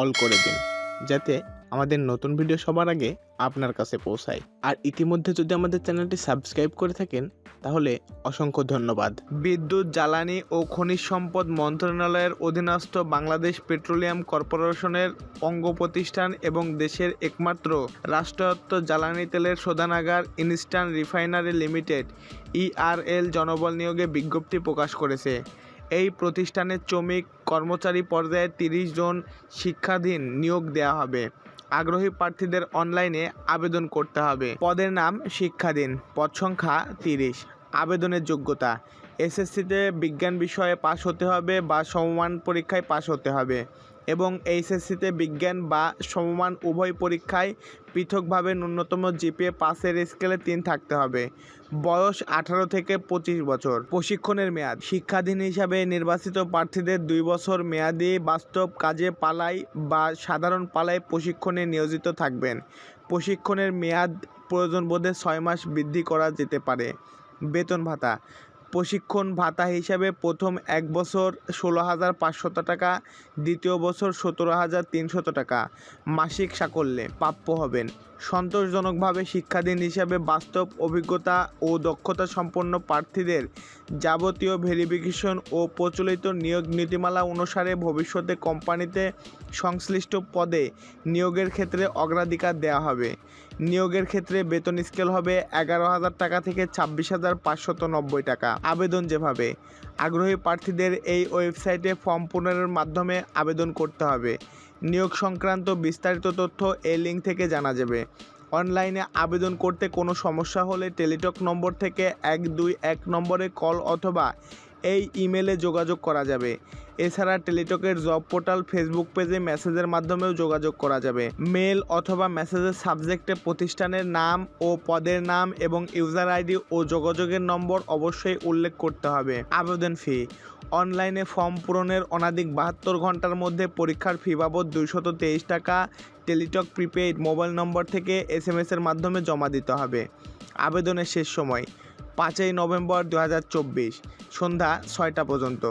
All করে দিন, যাতে আমাদের নতুন ভিডিও সবার আগে আপনার কাছে পৌঁছায়। আর ইতিমধ্যে যদি আমাদের চ্যানেলটি সাবস্ক্রাইব করে থাকেন, তাহলে অসংখ্য ধন্যবাদ। বিদ্যুৎ, জ্বালানি ও খনিজ সম্পদ মন্ত্রণালয়ের অধীনস্থ বাংলাদেশ পেট্রোলিয়াম কর্পোরেশনের অঙ্গ প্রতিষ্ঠান এবং দেশের একমাত্র রাষ্ট্রায়ত্ত জ্বালানি তেলের শোধনাগার ইনস্ট্যান্ট রিফাইনারি লিমিটেড ইআরএল জনবল নিয়োগে বিজ্ঞপ্তি প্রকাশ করেছে। এই প্রতিষ্ঠানের শ্রমিক কর্মচারী পর্যায়ে তিরিশ জন শিক্ষাধীন নিয়োগ দেওয়া হবে। আগ্রহী প্রার্থীদের অনলাইনে আবেদন করতে হবে। পদের নাম শিক্ষাধীন, পদ সংখ্যা তিরিশ। আবেদনের যোগ্যতা, এসএসসিতে বিজ্ঞান বিষয়ে পাশ হতে হবে বা সমমান পরীক্ষায় পাশ হতে হবে। এবং এইচএসসিতে বিজ্ঞান বা সমমান উভয় পরীক্ষায় পৃথকভাবে ন্যূনতম জিপিএ পাসের স্কেলে তিন থাকতে হবে। বয়স আঠারো থেকে পঁচিশ বছর। প্রশিক্ষণের মেয়াদ। শিক্ষাধীন হিসাবে নির্বাচিত প্রার্থীদের দুই বছর মেয়াদি বাস্তব কাজে পালাই বা সাধারণ পালায় প্রশিক্ষণে নিয়োজিত থাকবেন। প্রশিক্ষণের মেয়াদ প্রয়োজন বোধে ছয় মাস বৃদ্ধি করা যেতে পারে। বেতন ভাতা। প্রশিক্ষণ ভাতা হিসাবে প্রথম এক বছর ষোলো হাজার পাঁচশত টাকা, দ্বিতীয় বছর সতেরো হাজার তিনশত টাকা। মাসিক সাকল্যে প্রাপ্য হবেন। সন্তোষজনকভাবে শিক্ষাধীন হিসাবে বাস্তব অভিজ্ঞতা ও দক্ষতা সম্পন্ন প্রার্থীদের যাবতীয় ভেরিফিকেশন ও প্রচলিত নিয়োগ নীতিমালা অনুসারে ভবিষ্যতে কোম্পানিতে সংশ্লিষ্ট পদে নিয়োগের ক্ষেত্রে অগ্রাধিকার দেওয়া হবে। নিয়োগের ক্ষেত্রে বেতন স্কেল হবে এগারো হাজার টাকা থেকে ছাব্বিশ হাজার পাঁচশত নব্বই টাকা। আবেদন যেভাবে। আগ্রহী প্রার্থীদের এই ওয়েবসাইটে ফর্ম পূরণের মাধ্যমে আবেদন করতে হবে। নিয়োগ সংক্রান্ত বিস্তারিত তথ্য এই লিঙ্ক থেকে জানা যাবে। অনলাইনে আবেদন করতে কোনো সমস্যা হলে টেলিটক নম্বর থেকে এক দুই এক নম্বরে কল অথবা এই ইমেলে যোগাযোগ করা যাবে। এছাড়া টেলিটকের জব পোর্টাল, ফেসবুক পেজে মেসেজের মাধ্যমেও যোগাযোগ করা যাবে। মেল অথবা মেসেজের সাবজেক্টে প্রতিষ্ঠানের নাম ও পদের নাম এবং ইউজার আইডি ও যোগাযোগের নম্বর অবশ্যই উল্লেখ করতে হবে। আবেদন ফি। অনলাইনে ফর্ম পূরণের অনাধিক বাহাত্তর ঘণ্টার মধ্যে পরীক্ষার ফি বাবদ দুইশত তেইশ টাকা টেলিটক প্রিপেইড মোবাইল নম্বর থেকে এস এসের মাধ্যমে জমা দিতে হবে। আবেদনের শেষ সময়। পাঁচই নভেম্বর দু হাজার চব্বিশ সন্ধ্যা ছয়টা পর্যন্ত।